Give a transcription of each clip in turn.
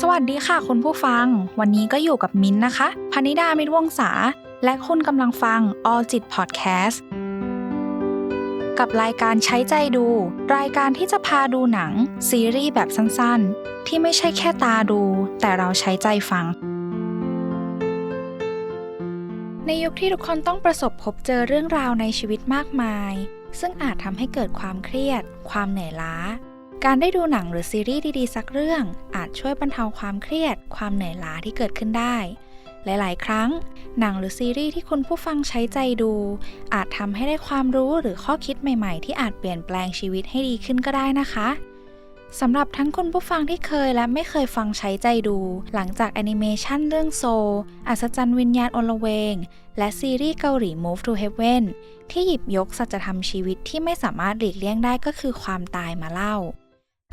สวัสดีค่ะคุณผู้ฟัง วันนี้ก็อยู่กับมิ้นนะคะพนิดามิตรวงศาและคุณกำลังฟัง All จิต Podcast กับรายการใช้ใจดู รายการที่จะพาดูหนัง ซีรีส์แบบสั้นๆ ที่ไม่ใช่แค่ตาดู แต่เราใช้ใจฟัง ในยุคที่ทุกคนต้องประสบพบเจอเรื่องราวในชีวิตมากมาย ซึ่งอาจทำให้เกิดความเครียด ความเหนื่อยล้า การได้ดูหนังหรือซีรีส์ดีๆ สักเรื่อง อาจช่วยบรรเทาความเครียด ความเหนื่อยล้าที่เกิดขึ้นได้ หลายๆ ครั้ง หนังหรือซีรีส์ที่คุณผู้ฟังใช้ใจดู อาจทำให้ได้ความรู้หรือข้อคิดใหม่ๆ ที่อาจเปลี่ยนแปลงชีวิตให้ดีขึ้นก็ได้นะคะสำหรับทั้งคุณผู้ฟังที่เคยและไม่เคยฟังใช้ใจดู หลังจากแอนิเมชันเรื่องโซ อัศจรรย์วิญญาณอลเวง และซีรีส์เกาหลี Move to Heaven ที่หยิบยกสัจธรรมชีวิตที่ไม่สามารถหลีกเลี่ยงได้ก็คือความตายมาเล่า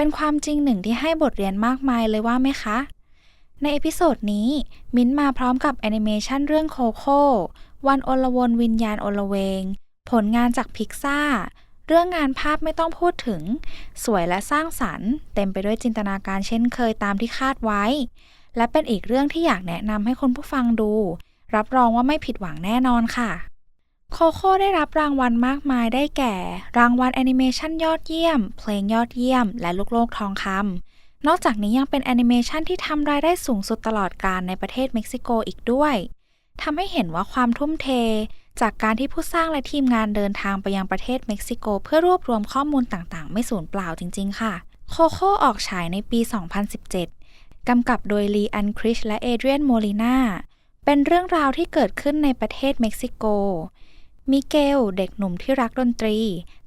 เป็นความจริงหนึ่งที่ให้บทเรียนมากมายเลยว่าไหมคะ ในเอพิโซดนี้ มิ้นท์มาพร้อมกับแอนิเมชันเรื่องโคโค่วันอลวนวิญญาณอลเวง ผลงานจากพิกซ่าเรื่องงานภาพไม่ต้องพูดถึง สวยและสร้างสรรค์ เต็มไปด้วยจินตนาการเช่นเคยตามที่คาดไว้ และเป็นอีกเรื่องที่อยากแนะนำให้คุณผู้ฟังดู รับรองว่าไม่ผิดหวังแน่นอนค่ะ โคโค่ได้รับรางวัลมากมายได้แก่ รางวัลแอนิเมชันยอดเยี่ยม เพลงยอดเยี่ยม และลูกโลกทองคำนอกจากนี้ยังเป็นแอนิเมชันที่ทำรายได้สูงสุดตลอดการในประเทศเม็กซิโกอีกด้วยทำให้เห็นว่าความทุ่มเท จากการที่ผู้สร้างและทีมงานเดินทางไปยังประเทศเม็กซิโก เพื่อรวบรวมข้อมูลต่างๆ ไม่สูญเปล่าจริง ๆ ค่ะ โคโค่ออกฉายในปี 2017 กำกับโดยลีอันคริชและเอเดรียนโมลิน่าเป็นเรื่องราวที่เกิดขึ้นในประเทศเม็กซิโก มิเกลเด็กหนุ่มที่รักดนตรี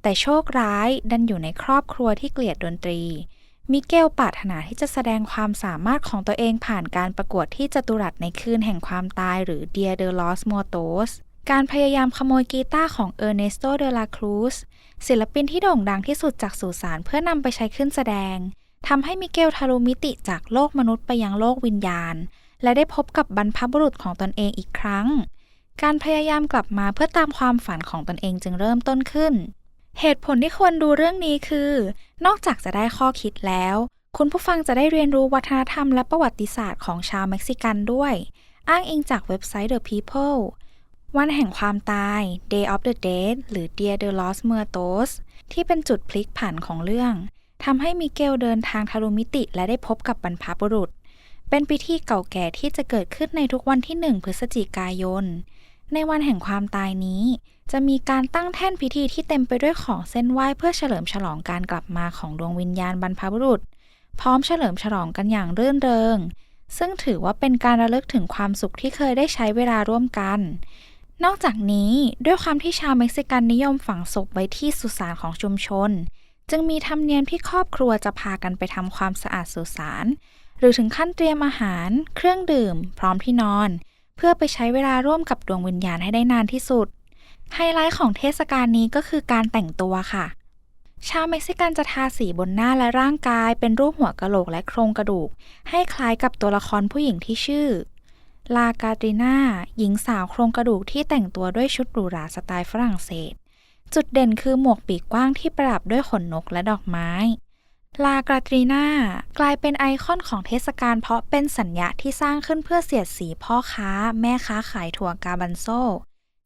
แต่โชคร้ายดันอยู่ในครอบครัวที่เกลียดดนตรี มิเกลปรารถนาที่จะแสดงความสามารถของตัวเองผ่านการประกวดที่จตุรัสในคืนแห่งความตายหรือ Dia de los Muertos การพยายามขโมยกีตาร์ของเออร์เนสโตเดลาครูสศิลปินที่โด่งดังที่สุดจากสุสานเพื่อนำไปใช้ขึ้นแสดงทำให้มิเกลทะลุมิติจากโลกมนุษย์ไปยังโลกวิญญาณ และได้พบกับบรรพบุรุษของตนเองอีกครั้ง การพยายามกลับมาเพื่อตามความฝันของตนเองจึงเริ่มต้นขึ้น เหตุผลที่ควรดูเรื่องนี้คือ นอกจากจะได้ข้อคิดแล้ว คุณผู้ฟังจะได้เรียนรู้วัฒนธรรมและประวัติศาสตร์ของชาวเม็กซิกันด้วย อ้างอิงจากเว็บไซต์ The People วันแห่งความตาย Day of the Dead หรือ Dia de los Muertos ที่เป็นจุดพลิกผันของเรื่องทำให้มิเกลเดินทางทะลุมิติและได้พบกับบรรพบุรุษ เป็นพิธีเก่าแก่ที่จะเกิดขึ้นในทุกวันที่ 1 พฤศจิกายน ในวันแห่งความตายนี้ จะมีการตั้งแท่นพิธีที่เต็มไปด้วยของเส้นไหว้เพื่อเฉลิมฉลองการกลับมาของดวงวิญญาณบรรพบุรุษ พร้อมเฉลิมฉลองกันอย่างรื่นเริง ซึ่งถือว่าเป็นการระลึกถึงความสุขที่เคยได้ใช้เวลาร่วมกัน นอกจากนี้ด้วยความที่ชาวเม็กซิกันนิยมฝังศพไว้ที่สุสานของชุมชน จึงมีธรรมเนียมที่ครอบครัวจะพากันไปทำความสะอาดสุสาน หรือถึงขั้นเตรียมอาหาร เครื่องดื่ม พร้อมที่นอน เพื่อไปใช้เวลาร่วมกับดวงวิญญาณให้ได้นานที่สุด ไฮไลท์ของเทศกาลนี้ก็คือการแต่งตัวค่ะ ชาวเม็กซิกันจะทาสีบนหน้าและร่างกาย เป็นรูปหัวกะโหลกและโครงกระดูก ให้คล้ายกับตัวละครผู้หญิงที่ชื่อลากาตริน่าหญิงสาวโครงกระดูกที่แต่งตัวด้วยชุดหรูหราสไตล์ฝรั่งเศส จุดเด่นคือหมวกปีกกว้างที่ประดับด้วยขนนกและดอกไม้ ลากราตรีน่ากลายเป็นไอคอนของเทศกาลเพราะเป็นสัญญาที่สร้างขึ้นเพื่อเสียดสีพ่อค้า แม่ค้าขายถั่วกาบันโซ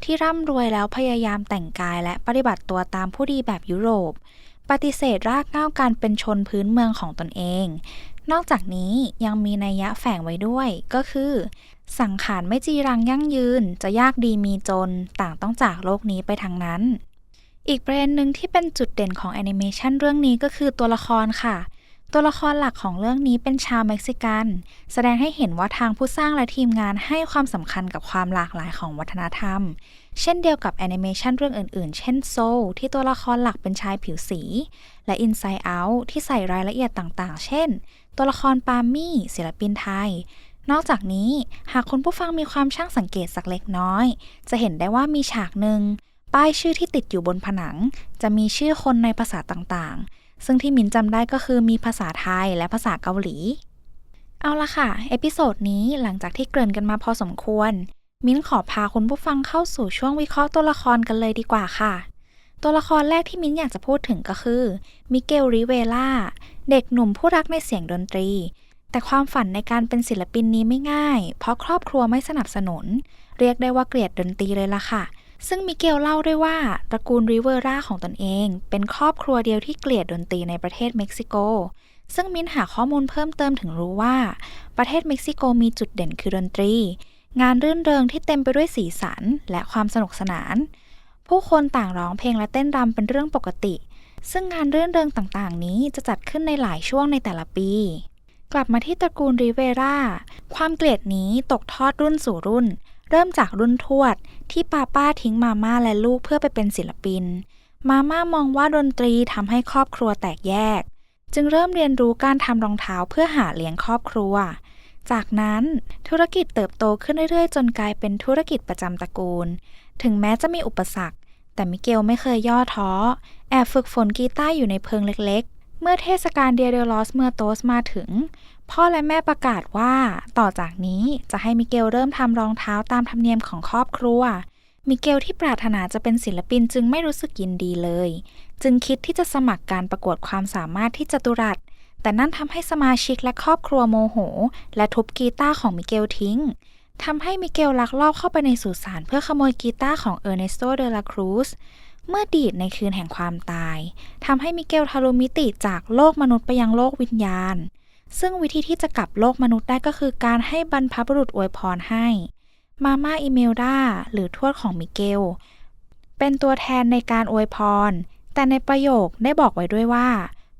ที่ร่ำรวยแล้วพยายามแต่งกายและปฏิบัติตัวตามผู้ดีแบบยุโรป ปฏิเสธรากเหง้าการเป็นชนพื้นเมืองของตนเอง นอกจากนี้ยังมีนัยยะแฝงไว้ด้วย ก็คือ สังขารไม่จีรังยั่งยืน จะยากดีมีจน ต่างต้องจากโลกนี้ไปทางนั้น อีกประเด็นหนึ่งที่เป็นจุดเด่นของแอนิเมชันเรื่องนี้ก็คือตัวละครค่ะ ตัวละครหลักของเรื่องนี้เป็นชาวเม็กซิกัน แสดงให้เห็นว่าทางผู้สร้างและทีมงานให้ความสำคัญกับความหลากหลายของวัฒนธรรม เช่นเดียวกับแอนิเมชันเรื่องอื่นๆ เช่นโซที่ตัวละครหลักเป็นชายผิวสี และ Inside Out ที่ใส่รายละเอียดต่างๆ เช่น ตัวละครปามี่ศิลปินไทยนอกจากนี้หากคุณผู้ฟังมีความช่างสังเกตสักเล็กน้อย จะเห็นได้ว่ามีฉากหนึ่ง ป้ายชื่อที่ติดอยู่บนผนัง จะมีชื่อคนในภาษาต่างๆ ซึ่งที่มินจำได้ก็คือมีภาษาไทยและภาษาเกาหลี เอาละค่ะ เอพิโซดนี้หลังจากที่เกริ่นกันมาพอสมควร มิ้นขอพาคุณผู้ฟังเข้าสู่ช่วงวิเคราะห์ตัวละครกันเลยดีกว่าค่ะ ตัวละครแรกที่มิ้นอยากจะพูดถึงก็คือ มิเกล ริเวล่า เด็กหนุ่มผู้รักในเสียงดนตรี แต่ความฝันในการเป็นศิลปินนี้ไม่ง่าย เพราะครอบครัวไม่สนับสนุน เรียกได้ว่าเกลียดดนตรีเลยล่ะค่ะ ซึ่งมิเกลเล่าด้วยว่าตระกูลริเวอร่าของตนเอง เป็นครอบครัวเดียวที่เกลียดดนตรีในประเทศเม็กซิโก ซึ่งมินหาข้อมูลเพิ่มเติมถึงรู้ว่า ประเทศเม็กซิโกมีจุดเด่นคือดนตรี งานรื่นเริงที่เต็มไปด้วยสีสันและความสนุกสนาน ผู้คนต่างร้องเพลงและเต้นรำเป็นเรื่องปกติ ซึ่งงานรื่นเริงต่างๆ นี้จะจัดขึ้นในหลายช่วงในแต่ละปีกลับมาที่ตระกูลริเวรา ความเกลียดนี้ตกทอดรุ่นสู่รุ่น เริ่มจากรุ่นทวด ที่ป้าป้าทิ้งมาม่าและลูกเพื่อไปเป็นศิลปิน มาม่ามองว่าดนตรีทำให้ครอบครัวแตกแยก จึงเริ่มเรียนรู้การทำรองเท้าเพื่อหาเลี้ยงครอบครัว จากนั้นธุรกิจเติบโตขึ้นเรื่อยๆ จนกลายเป็นธุรกิจประจำตระกูล ถึงแม้จะมีอุปสรรค แต่มิเกลไม่เคยย่อท้อ แอบฝึกฝนกีตาร์อยู่ในเพิงเล็ก ๆ เมื่อเทศกาลเดียเดลอสเมื่อโตสมาถึง พ่อและแม่ประกาศว่า ต่อจากนี้จะให้มิเกลเริ่มทำรองเท้าตามธรรมเนียมของครอบครัว มิเกลที่ปรารถนาจะเป็นศิลปินจึงไม่รู้สึกยินดีเลย จึงคิดที่จะสมัครการประกวดความสามารถที่จตุรัส แต่นั่นทำให้สมาชิกและครอบครัวโมโห และทุบกีตาร์ของมิเกลทิ้งทำให้มิเกลลักลอบเข้าไปในสุสานเพื่อขโมยกีตาร์ของเออร์เนสโตเดลาครูซเมื่อดีดในคืนแห่งความตายทำให้มิเกลทะลุมิติจากโลกมนุษย์ไปยังโลกวิญญาณ ซึ่งวิธีที่จะกลับโลกมนุษย์ได้ก็คือการให้บรรพบุรุษอวยพรให้ มาม่าอิเมลดาหรือทวดของมิเกล เป็นตัวแทนในการอวยพร แต่ในประโยคได้บอกไว้ด้วยว่า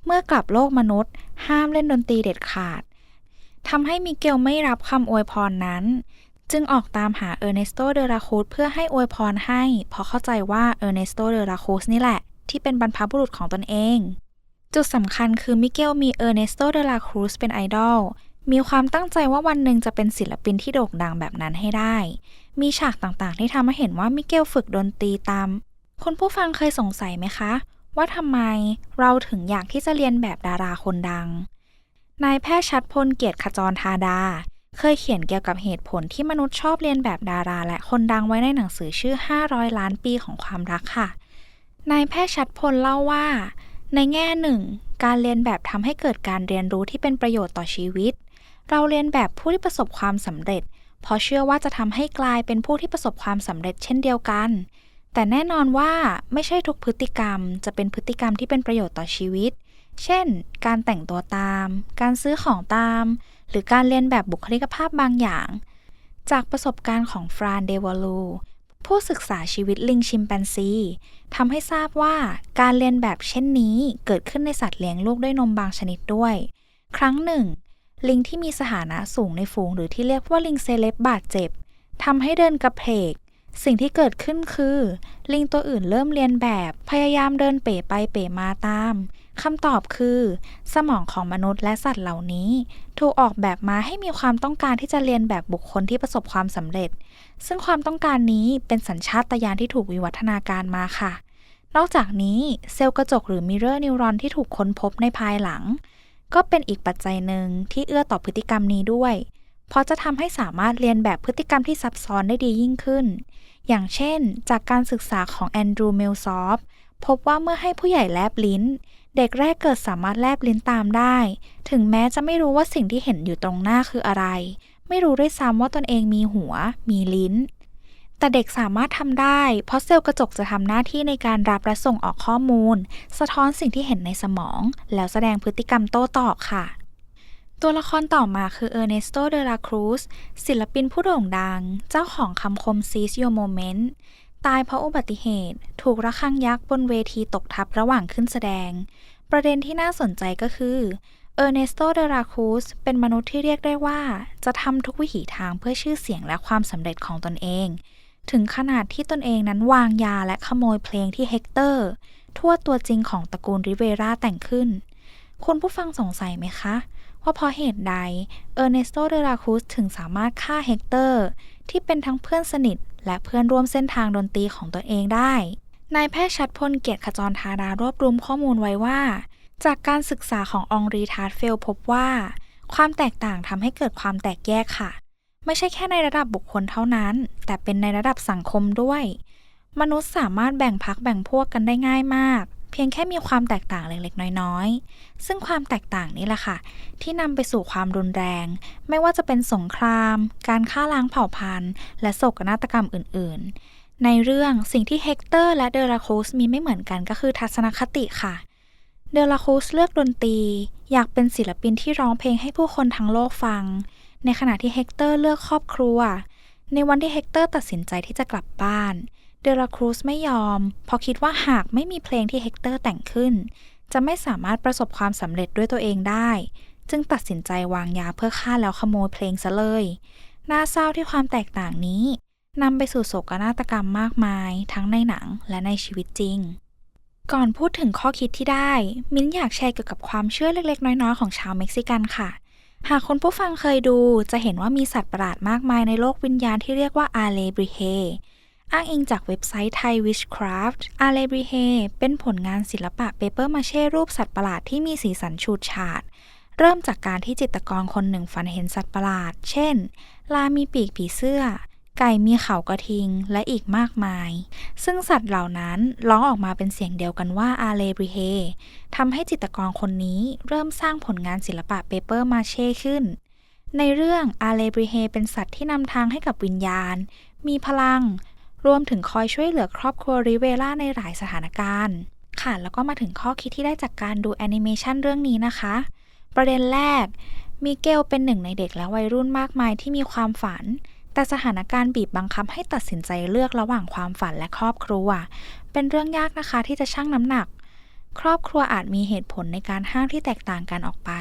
เมื่อกลับโลกมนุษย์ ห้ามเล่นดนตรีเด็ดขาดทำให้มิเกลไม่รับคำอวยพรนั้น จึงออกตามหาเออร์เนสโตเดราคูสเพื่อให้อวยพรให้ เพราะเข้าใจว่าเออร์เนสโตเดราคูสนี่แหละ ที่เป็นบรรพบุรุษของตนเอง จุดสำคัญคือมิเกลมีเออร์เนสโตเดลาครูสเป็นไอดอล มีความตั้งใจว่าวันหนึ่งจะเป็นศิลปินที่โด่งดังแบบนั้นให้ได้ มีฉากต่างๆ ที่ทำให้เห็นว่ามิเกลฝึกดนตรีตาม คุณผู้ฟังเคยสงสัยไหมคะ ว่าทำไมเราถึงอยากที่จะเรียนแบบดาราคนดัง นายแพทย์ชัดพลเกียรติขจรธาดา เคยเขียนเกี่ยวกับเหตุผลที่มนุษย์ชอบเรียนแบบดารา และคนดังไว้ในหนังสือชื่อ 500 ล้านปีของความรักค่ะนายแพทย์ชัดพลเล่าว่า ในแง่หนึ่ง การเรียนแบบทำให้เกิดการเรียนรู้ที่เป็นประโยชน์ต่อชีวิต เราเรียนแบบผู้ที่ประสบความสำเร็จ เพราะเชื่อว่าจะทำให้กลายเป็นผู้ที่ประสบความสำเร็จเช่นเดียวกัน แต่แน่นอนว่าไม่ใช่ทุกพฤติกรรม จะเป็นพฤติกรรมที่เป็นประโยชน์ต่อชีวิต เช่น การแต่งตัวตาม การซื้อของตาม หรือการเรียนแบบบุคลิกภาพบางอย่าง จากประสบการณ์ของฟรานเดวาลู ผู้ศึกษาชีวิตลิงชิมแปนซีทำให้ทราบว่าการเรียนแบบเช่นนี้เกิดขึ้นในสัตว์เลี้ยงลูกด้วยนมบางชนิดด้วย ครั้งหนึ่ง ลิงที่มีสถานะสูงในฝูงหรือที่เรียกว่าลิงเซเลบบาดเจ็บทำให้เดินกระเพก สิ่งที่เกิดขึ้นคือ ลิงตัวอื่นเริ่มเรียนแบบพยายามเดินเป๋ไปเป๋มาตาม คำตอบคือ สมองของมนุษย์และสัตว์เหล่านี้ ถูกออกแบบมาให้มีความต้องการที่จะเรียนแบบบุคคลที่ประสบความสำเร็จ ซึ่งความต้องการนี้เป็นสัญชาตญาณที่ถูกวิวัฒนาการมาค่ะ นอกจากนี้เซลล์กระจกหรือมิเรอร์นิวรอนที่ถูกค้นพบในภายหลัง ก็เป็นอีกปัจจัยหนึ่งที่เอื้อต่อพฤติกรรมนี้ด้วย เพราะจะทำให้สามารถเรียนแบบพฤติกรรมที่ซับซ้อนได้ดียิ่งขึ้น อย่างเช่น จากการศึกษาของแอนดรูว์เมลซอฟพบว่าเมื่อให้ผู้ใหญ่แลบลิ้น เด็กแรกเกิดสามารถแลบลิ้นตามได้ ถึงแม้จะไม่รู้ว่าสิ่งที่เห็นอยู่ตรงหน้าคืออะไร ไม่รู้ด้วยซ้ำว่าตนเองมีหัว มีลิ้น แต่เด็กสามารถทำได้ เพราะเซลล์กระจกจะทำหน้าที่ในการรับและส่งออกข้อมูล สะท้อนสิ่งที่เห็นในสมอง แล้วแสดงพฤติกรรมโต้ตอบค่ะตัวละครต่อมาคือเออร์เนสโต เดลาครูซศิลปินผู้โด่งดัง เจ้าของคำคม Seize Your Moment ตายเพราะอุบัติเหตุ ถูกระฆังยักษ์บนเวทีตกทับระหว่างขึ้นแสดง ประเด็นที่น่าสนใจก็คือ เออร์เนสโต เดลาครูซเป็นมนุษย์ที่เรียกได้ว่า จะทำทุกวิถีทางเพื่อชื่อเสียงและความสำเร็จของตนเอง ถึงขนาดที่ตนเองนั้นวางยาและขโมยเพลงที่เฮกเตอร์ ทั่วตัวจริงของตระกูลริเวราแต่งขึ้น คุณผู้ฟังสงสัยไหมคะว่าเพราะเหตุใด เออร์เนสโต เดลาครูซถึงสามารถฆ่าเฮกเตอร์ ที่เป็นทั้งเพื่อนสนิท และเพื่อนร่วมเส้นทางดนตรีของตัวเองได้ นายแพทย์ชัดพลเกียรติขจรธารารวบรวมข้อมูลไว้ว่า จากการศึกษาขององรีทาร์ดเฟลพบว่า ความแตกต่างทำให้เกิดความแตกแยกค่ะ ไม่ใช่แค่ในระดับบุคคลเท่านั้น แต่เป็นในระดับสังคมด้วย มนุษย์สามารถแบ่งพักแบ่งพวกกันได้ง่ายมาก เพียงแค่มีความแตกต่างเล็กๆ น้อยๆ ซึ่งความแตกต่างนี้แหละค่ะ ที่นำไปสู่ความรุนแรง ไม่ว่าจะเป็นสงคราม การฆ่าล้างเผ่าพันธุ์ และโศกนาฏกรรมอื่นๆ ในเรื่องสิ่งที่เฮกเตอร์และเดลาคูสมีไม่เหมือนกันก็คือทัศนคติค่ะ เดลาคูสเลือกดนตรี อยากเป็นศิลปินที่ร้องเพลงให้ผู้คนทั้งโลกฟัง ในขณะที่เฮกเตอร์เลือกครอบครัว ในวันที่เฮกเตอร์ตัดสินใจที่จะกลับบ้าน เดลาครูสไม่ยอม เพราะคิดว่าหากไม่มีเพลงที่เฮกเตอร์แต่งขึ้น จะไม่สามารถประสบความสำเร็จด้วยตัวเองได้ จึงตัดสินใจวางยาเพื่อฆ่าแล้วขโมยเพลงซะเลย น่าเศร้าที่ความแตกต่างนี้นำไปสู่โศกนาฏกรรมมากมาย ทั้งในหนังและในชีวิตจริง ก่อนพูดถึงข้อคิดที่ได้ มิ้นอยากแชร์เกี่ยวกับความเชื่อเล็กๆ น้อยๆ ของชาวเม็กซิกันค่ะ หากคนผู้ฟังเคยดูจะเห็นว่ามีสัตว์ประหลาดมากมายในโลกวิญญาณที่เรียกว่าอาเลบริเฮ อ้างอิงจากเว็บไซต์ไทย Witchcraft อาเลบริเฮเป็นผลงานศิลปะเปเปอร์มาเช่รูปสัตว์ประหลาดที่มีสีสันฉูดฉาด เริ่มจากการที่จิตรกรคนหนึ่งฝันเห็นสัตว์ประหลาด เช่น ลามีปีกผีเสื้อ ไก่มีเขากระทิง และอีกมากมาย ซึ่งสัตว์เหล่านั้นร้องออกมาเป็นเสียงเดียวกันว่าอาเลบริเฮทำให้จิตรกรคนนี้เริ่มสร้างผลงานศิลปะเปเปอร์มาเช่ขึ้น ในเรื่องอาเลบริเฮเป็นสัตว์ที่นำทางให้กับวิญญาณ มีพลัง รวมถึงคอยช่วยเหลือครอบครัวริเวล่าในหลายสถานการณ์ ค่ะ แล้วก็มาถึงข้อคิดที่ได้จากการดูแอนิเมชันเรื่องนี้นะคะ ประเด็นแรก มิเกลเป็นหนึ่งในเด็กและวัยรุ่นมากมายที่มีความฝัน แต่สถานการณ์บีบบังคับให้ตัดสินใจเลือกระหว่างความฝันและครอบครัว เป็นเรื่องยากนะคะที่จะชั่งน้ำหนัก ครอบครัวอาจมีเหตุผลในการห้ามที่แตกต่างกันออกไป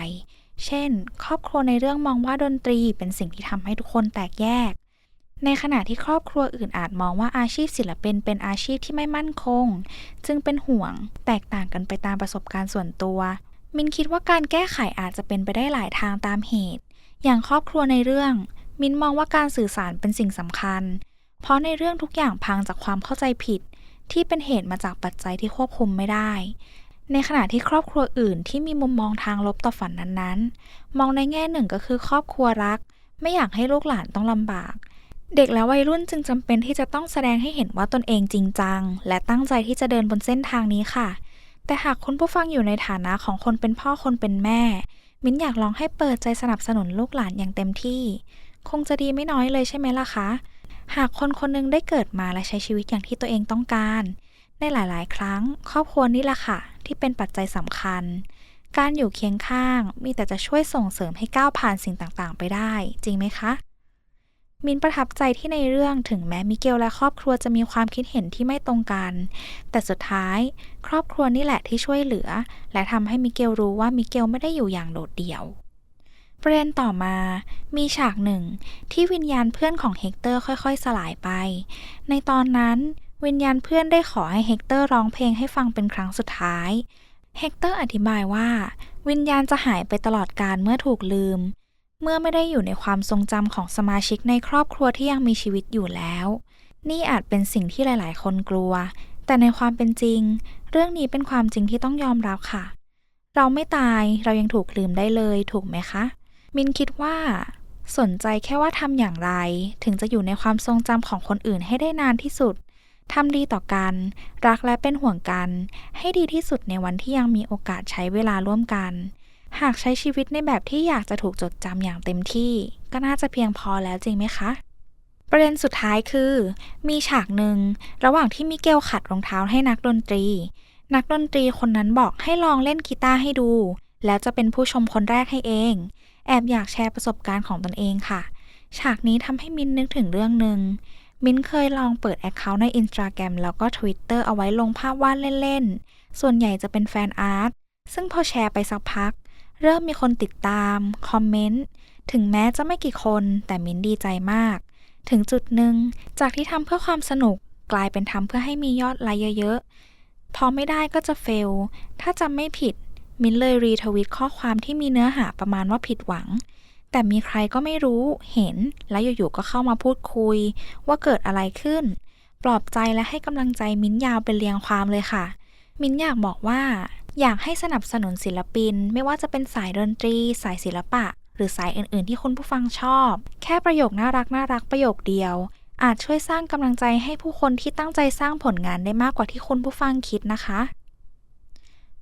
เช่น ครอบครัวในเรื่องมองว่าดนตรีเป็นสิ่งที่ทำให้ทุกคนแตกแยก ในขณะที่ครอบครัวอื่นอาจมองว่าอาชีพศิลปินเป็นอาชีพที่ไม่มั่นคง จึงเป็นห่วงแตกต่างกันไปตามประสบการณ์ส่วนตัว มินคิดว่าการแก้ไขอาจจะเป็นไปได้หลายทางตามเหตุ อย่างครอบครัวในเรื่อง มินมองว่าการสื่อสารเป็นสิ่งสำคัญ เพราะในเรื่องทุกอย่างพังจากความเข้าใจผิด ที่เป็นเหตุมาจากปัจจัยที่ควบคุมไม่ได้ ในขณะที่ครอบครัวอื่นที่มีมุมมองทางลบต่อฝันนั้นๆ มองในแง่หนึ่งก็คือครอบครัวรัก ไม่อยากให้ลูกหลานต้องลำบาก เด็กและวัยรุ่นจึงจำเป็นที่จะต้องแสดงให้เห็นว่าตนเองจริงจัง และตั้งใจที่จะเดินบนเส้นทางนี้ค่ะ แต่หากคุณผู้ฟังอยู่ในฐานะของคนเป็นพ่อคนเป็นแม่ มิ้นอยากลองให้เปิดใจสนับสนุนลูกหลานอย่างเต็มที่ คงจะดีไม่น้อยเลยใช่ไหมล่ะคะ หากคนคนหนึงได้เกิดมาและใช้ชีวิตอย่างที่ตัวเองต้องการ ในหลาย ๆ ครั้ง ครอบครัวนี่แหละค่ะ ที่เป็นปัจจัยสำคัญ การอยู่เคียงข้างมีแต่จะช่วยส่งเสริมให้ก้าวผ่านสิ่งต่าง ๆ ไปได้ จริงไหมคะ มินประทับใจที่ในเรื่องถึงแม้มิเกลและครอบครัวจะมีความคิดเห็นที่ไม่ตรงกัน แต่สุดท้าย ครอบครัวนี่แหละที่ช่วยเหลือ และทำให้มิเกลรู้ว่ามิเกลไม่ได้อยู่อย่างโดดเดี่ยว ประเด็นต่อมา มีฉากหนึ่ง ที่วิญญาณเพื่อนของเฮกเตอร์ค่อยๆ สลายไป ในตอนนั้นวิญญาณเพื่อนได้ขอให้เฮกเตอร์ร้องเพลงให้ฟังเป็นครั้งสุดท้าย เฮกเตอร์อธิบายว่า วิญญาณจะหายไปตลอดกาลเมื่อถูกลืม เมื่อไม่ได้อยู่ในความทรงจำของสมาชิกในครอบครัวที่ยังมีชีวิตอยู่แล้ว นี่อาจเป็นสิ่งที่หลาย ๆ คนกลัว แต่ในความเป็นจริง เรื่องนี้เป็นความจริงที่ต้องยอมรับค่ะ เราไม่ตายเรายังถูกลืมได้เลยถูกไหมคะ มินคิดว่า สนใจแค่ว่าทำอย่างไร ถึงจะอยู่ในความทรงจำของคนอื่นให้ได้นานที่สุดทำดีต่อกัน รักและเป็นห่วงกัน ให้ดีที่สุดในวันที่ยังมีโอกาสใช้เวลาร่วมกัน หากใช้ชีวิตในแบบที่อยากจะถูกจดจำอย่างเต็มที่ ก็น่าจะเพียงพอแล้วจริงไหมคะ ประเด็นสุดท้ายคือ มีฉากหนึ่ง ระหว่างที่มิเกลขัดรองเท้าให้นักดนตรี นักดนตรีคนนั้นบอกให้ลองเล่นกีตาร์ให้ดู แล้วจะเป็นผู้ชมคนแรกให้เอง แอบอยากแชร์ประสบการณ์ของตนเองค่ะ ฉากนี้ทำให้มินนึกถึงเรื่องหนึ่งมินเคยลองเปิดแอคเคาท์ใน Instagram แล้วก็ Twitter เอาไว้ลงภาพวาดเล่น ๆ ส่วนใหญ่จะเป็นแฟนอาร์ต ซึ่งพอแชร์ไปสักพัก เริ่มมีคนติดตาม คอมเมนต์ ถึงแม้จะไม่กี่คนแต่มินดีใจมาก ถึงจุดหนึ่ง จากที่ทำเพื่อความสนุกกลายเป็นทำเพื่อให้มียอดไลค์เยอะๆ พอไม่ได้ก็จะเฟล ถ้าจำไม่ผิด มินเลยรีทวิตข้อความที่มีเนื้อหาประมาณว่าผิดหวัง แต่มีใครก็ไม่รู้ เห็น และอยู่ๆ ก็เข้ามาพูดคุย ว่าเกิดอะไรขึ้น ปลอบใจและให้กำลังใจมิ้นยาวเป็นเรียงความเลยค่ะ มิ้นอยากบอกว่า อยากให้สนับสนุนศิลปิน ไม่ว่าจะเป็นสายดนตรี สายศิลปะ หรือสายอื่น ๆ ที่คุณผู้ฟังชอบ แค่ประโยคน่ารักน่ารักประโยคเดียว อาจช่วยสร้างกำลังใจให้ผู้คนที่ตั้งใจสร้างผลงานได้มากกว่าที่คุณผู้ฟังคิดนะคะ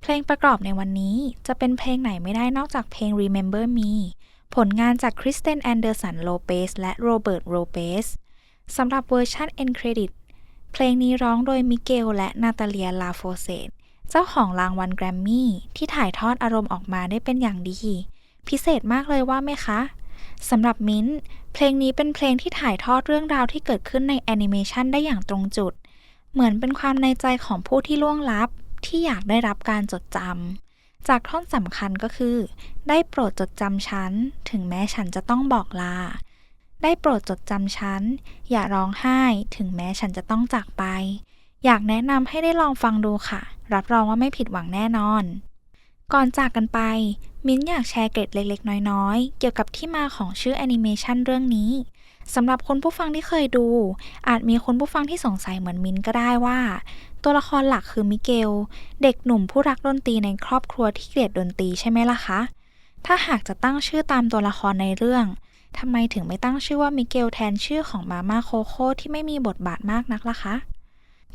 เพลงประกอบในวันนี้จะเป็นเพลงไหนไม่ได้นอกจากเพลง Remember Me ผลงานจากคริสเตนแอนเดอร์สันโลเปสและโรเบิร์ตโรเปสสำหรับเวอร์ชัน End Credit เพลงนี้ร้องโดยมิเกลและนาตาเลียลาโฟเซต เจ้าของรางวัลแกรมมี่ที่ถ่ายทอดอารมณ์ออกมาได้เป็นอย่างดี พิเศษมากเลยว่าไหมคะสำหรับมิ้นเพลงนี้เป็นเพลงที่ถ่ายทอดเรื่องราวที่เกิดขึ้นในแอนิเมชันได้อย่างตรงจุด เหมือนเป็นความในใจของผู้ที่ล่วงลับ ที่อยากได้รับการจดจำจากท่อนสำคัญก็คือ ได้โปรดจดจำฉัน ถึงแม้ฉันจะต้องบอกลา ได้โปรดจดจำฉัน อย่าร้องไห้ ถึงแม้ฉันจะต้องจากไป อยากแนะนำให้ได้ลองฟังดูค่ะ รับรองว่าไม่ผิดหวังแน่นอน ก่อนจากกันไป มิ้นอยากแชร์เกร็ดเล็กๆ น้อยๆ เกี่ยวกับที่มาของชื่อแอนิเมชันเรื่องนี้สำหรับคนผู้ฟังที่เคยดู อาจมีคนผู้ฟังที่สงสัยเหมือนมิ้นก็ได้ว่า ตัวละครหลักคือมิเกล เด็กหนุ่มผู้รักดนตรีในครอบครัวที่เกลียดดนตรีใช่ไหมล่ะคะ ถ้าหากจะตั้งชื่อตามตัวละครในเรื่องทำไมถึงไม่ตั้งชื่อว่ามิเกลแทนชื่อของมาม่าโคโค่ที่ไม่มีบทบาทมากนักล่ะคะ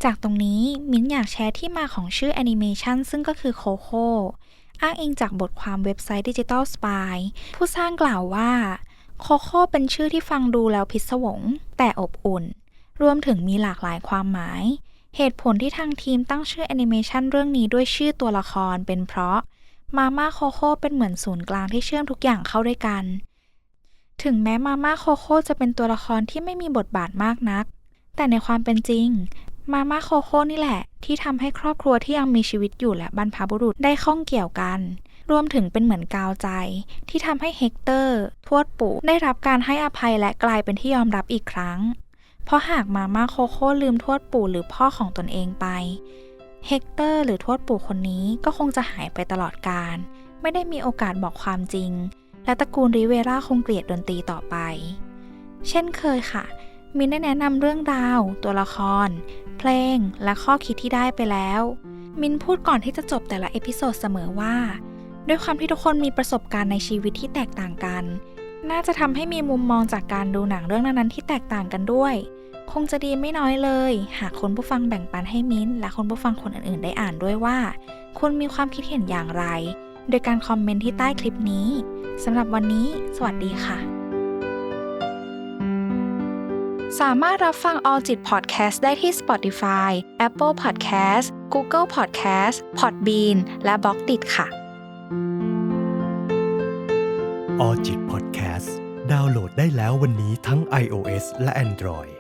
จากตรงนี้มิ้นอยากแชร์ที่มาของชื่อแอนิเมชันซึ่งก็คือโคโค่อ้างอิงจากบทความเว็บไซต์ Digital Spy ผู้สร้างกล่าวว่าโคโค่เป็นชื่อที่ฟังดูแล้วพิศวง แต่อบอุ่น รวมถึงมีหลากหลายความหมาย เหตุผลที่ทางทีมตั้งชื่อแอนิเมชันเรื่องนี้ด้วยชื่อตัวละครเป็นเพราะมาม่าโคโค่เป็นเหมือนศูนย์กลางที่เชื่อมทุกอย่างเข้าด้วยกัน ถึงแม้มาม่าโคโค่จะเป็นตัวละครที่ไม่มีบทบาทมากนัก แต่ในความเป็นจริง มาม่าโคโค่นี่แหละ ที่ทำให้ครอบครัวที่ยังมีชีวิตอยู่และบรรพบุรุษได้ข้องเกี่ยวกัน รวมถึงเป็นเหมือนกาวใจ ที่ทำให้เฮกเตอร์ ทวดปู่ได้รับการให้อภัยและกลายเป็นที่ยอมรับอีกครั้ง เพราะหากมาม่าโคโค่ลืมทวดปู่หรือพ่อของตนเองไป เฮกเตอร์หรือทวดปู่คนนี้ก็คงจะหายไปตลอดกาลไม่ได้มีโอกาสบอกความจริง และตระกูลริเวราคงเกลียดดนตรีต่อไป เช่นเคยค่ะ มินได้แนะนำเรื่องราว ตัวละคร เพลง และข้อคิดที่ได้ไปแล้ว มินพูดก่อนที่จะจบแต่ละเอพิโซดเสมอว่า ด้วยความที่ทุกคนมีประสบการณ์ในชีวิตที่แตกต่างกัน น่าจะทำให้มีมุมมองจากการดูหนังเรื่องนั้นๆที่แตกต่างกันด้วย คงจะดีไม่น้อยเลย หากคนผู้ฟังแบ่งปันให้มิ้นและคนผู้ฟังคนอื่นๆ ได้อ่านด้วยว่า คุณมีความคิดเห็นอย่างไร โดยการคอมเมนต์ที่ใต้คลิปนี้สำหรับวันนี้ สวัสดีค่ะ สามารถรับฟัง All จิต Podcast ได้ที่ Spotify, Apple Podcast, Google Podcast, Podbean และ b ล็อกดิค่ะ Alljits Podcast ดาวน์โหลดได้แล้ววันนี้ทั้ง iOS และ Android